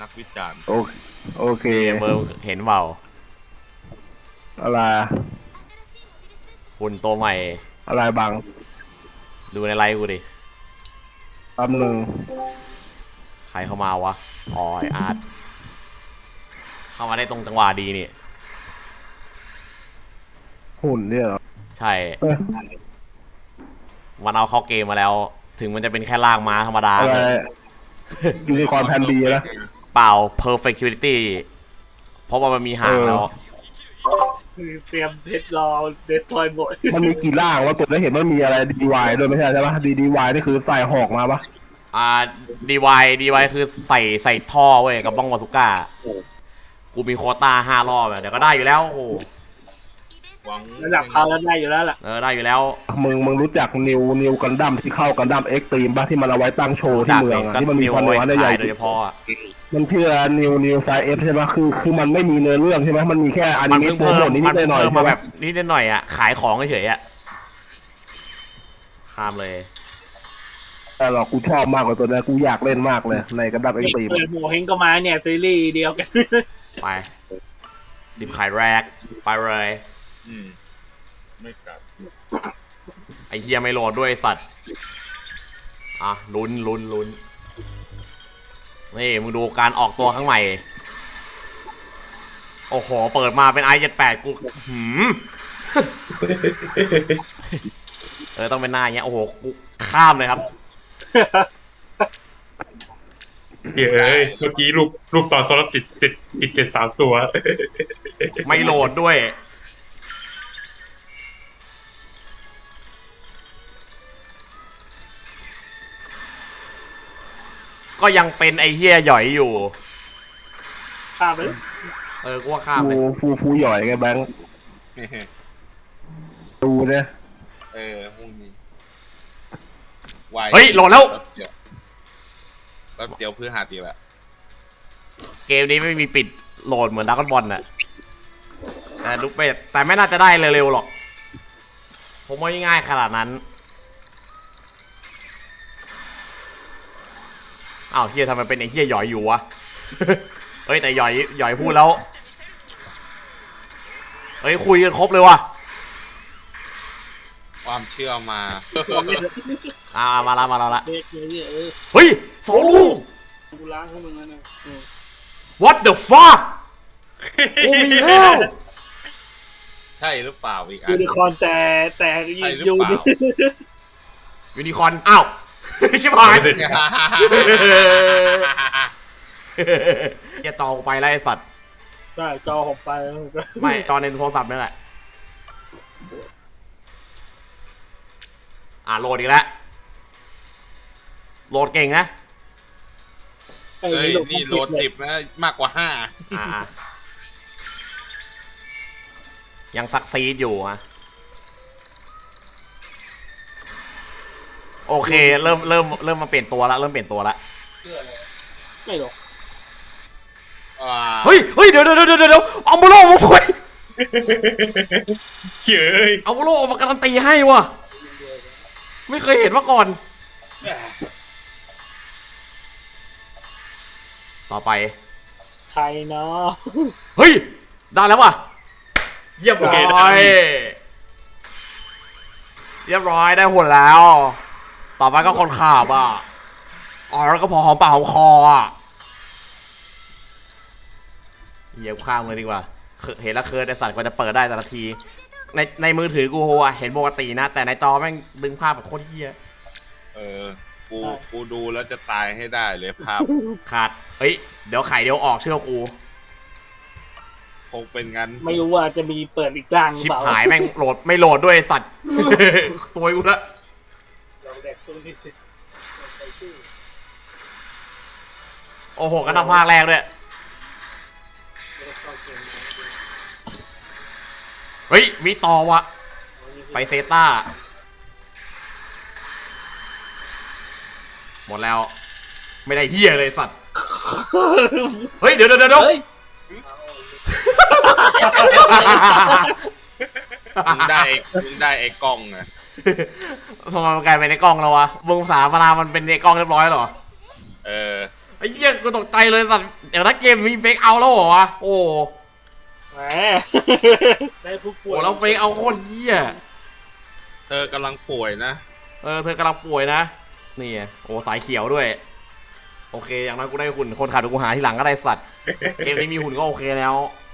นักวิจารณ์โอเคโอเคเบอร์เห็นเปล่าอะไรหุ่นตัวใหม่ อะไรบัง ดูในไลฟ์กูดิแป๊บหนึ่งใครเข้ามาวะอ๋อไออาร์ตเข้ามาได้ตรงจังหวะดีนี่ หุ่นเนี่ยเหรอ ใช่ เอ้ยมันเอาเข้าเกมมาแล้ว ถึงมันจะเป็นแค่ล่างม้าธรรมดาอะไรยูนิคอร์นแพนบีนะ เปล่า perfectility เพราะว่ามันมีหางแล้ว คือเตรียมเทสรอเดสทอยหมดมันมีกี่ล่างวะตัวได้เห็นว่ามีอะไรดีวายด้วยไม่ใช่ใช่ปะดีดีวายนี่คือใส่หอกมาปะอ่า DY DY คือใส่ใส่ท่อเว้ยกับบ้องวาสุก้ากูมีโควต้าห้ารอบอะเดี๋ยวก็ได้อยู่แล้วโอ้โหหวังระดับเขาแล้วได้อยู่แล้วล่ะเออได้อยู่แล้วมึงมึงรู้จักนิวนิวกันดั้มที่เข้ากันดั้มเอ็กซ์ตรีมปะที่มันเอาไว้ตั้งโชว์ที่เมืองอะก็ที่มันมีนิวฟันไว้หัวได้ใหญ่ขายโดยเฉพาะอะ มันชื่อนิวนิวไซเอฟใช่ปะคือคือมันไม่มีเนื้อเรื่องใช่ไหมมันมีแค่อนิมันเมะเพิ่งโปรเพิ่โมมทนิดมันๆเพิ่งหน่อยเพิ่มๆใช่มาไหมแบบนิดๆหน่อยๆอะ ขายของเฉยๆอะข้ามเลย แต่หรอกกูชอบมากกว่าตัวนี้กูอยากเล่นมากเลย ในกันดั้มเอ็กซ์ตรีมเปิดโมเฮงก็มาเนี่ย ซีรีส์เดียวกัน ไปสิบขายแรก ไปเลย อืม ไม่กลับไอเฮียไม่โหลดด้วยไอ้สัตว์ อะลุ้นลุ้นลุ้น นี่มึงดูการออกตัวข้างใหม่ โอ้โห เปิดมาเป็น i 7 8กูหืมเออต้องเป็นหน้าอย่างเงี้ย โอ้โห กูข้ามเลยครับเดี๋ยวเอ้ยเมื่อกี้รูปรูปตอนซ้อนติดติดติดเจ็ดสามตัว ไม่โหลดด้วย ก็ยังเป็นไอเฮียหย่อยอยู่ ข้ามไปเลยเออกูว่าข้ามฟูเลยฟูฟูหย่อยไงแบงค์ดูเนี่ยเออพรุ่งนี้ไวเฮ้ยโหลดแล้วแป๊บเดียวแป๊บเดียวเพื่อหาตีละเกมนี้ไม่มีปิดโหลดเหมือนดักบอลน่ะแต่ลูกเป็ดแต่ไม่น่าจะได้เร็วๆหรอก ผมว่าง่ายขนาดนั้น อ้าวเฮียทำไมเป็นไอ้เฮียหยอยอยู่วะ เฮ้ยแต่หยอยหยอยพูดแล้ว เฮ้ยคุยกันครบเลยว่ะความเชื่อมา อ่ามาละมาละละเด็กเลยเออเฮ้ยสองลูก กูล้างให้มึงแล้วนะเออ what the fuck กูมีแล้วใช่หรือเปล่าอีกอัยูน นิคอร์นแต่แต่ใช่หรือยูเปล่า นิ ยูนิคอร์นอ้าว ชิบหายอย่าต่อกูไปแล้วไอ้สัตว์ใช่จอผมไปแล้วก็ไม่ตอนในโทรศัพท์นี่แหละ อ่าโหลดอีกแล้วโหลดเก่งนะไอ้เฮ้ย นี่นี่โหลดสิบนะมากกว่าห้าอ่ายังซักซีดอยู่อะ โอเค เริ่มเริ่มเริ่มมาเปลี่ยนตัวละเริ่มเปลี่ยนตัวละไม่หรอกอ่าเฮ้ยเฮ้ยเดี๋ยวเดี๋ยวเดี๋ยวเดี๋ยวเอาบุโลมาคุยเฮ้ยเอาบุโลออกมาการันตีให้ว่ะไม่เคยเห็นมาก่อน ต่อไป ใครเนาะเฮ้ย ได้แล้วว่ะเรียบร้อย เรียบร้อยได้หุ่นแล้ว ต่อไปก็คนขับอะ อ๋อแล้วก็พอหอมปากหอมคออะเหยียบข้ามเลยดีกว่าเคเห็นแล้วเคิร์ดไอสัตว์กว่าจะเปิดได้แต่ละที ในในมือถือกูอะเห็นปกตินะ แต่ในจอแม่งดึงภาพแบบโคตรเฮียเออ กูกูดูแล้วจะตายให้ได้เลยภาพ ขาด เฮ้ย เดี๋ยวไข่เดี๋ยวออกเชื่อกู คงเป็นงั้น ไม่รู้ว่าจะมีเปิดอีกร่างหรือชิบเปล่า หายแม่งโหลดไม่โหลดด้วยไอ้สัตว์ ซวยกูละ ลองแดกตัวนี้สิโอ้โหกันทำภาคแรกด้วยเฮ้ย มีต่อวะ ไปเซต้า หมดแล้ว ไม่ได้เฮียเลยสัตว์ เฮ้ย เดี๋ยวเดี๋ยวเดี๋ยวเฮ้ยมึงได้มึงได้ไอ้กล้องอะ ทำไมมันกลายเป็นในกล้องแล้ววะมึงสาพนามันเป็นในกล้องเรียบร้อยเหรอเออไอ้เหี้ยกูตกใจเลยสัตว์เดี๋ยวนะเกมมีเฟกเอาแล้วเหรอวะโอ้แหมได้ผู้โหป่วยแล้วเฟกเอาโคตรเหี้ยเธอกำลังป่วยนะเออเธอกำลังป่วยนะนี่ไงโอ้สายเขียวด้วย โอเคอย่างน้อยกูได้หุ่นคนขาดกูหาทีหลังก็ได้สัตว์เกมนี้มีหุ่นก็โอเคแล้วเ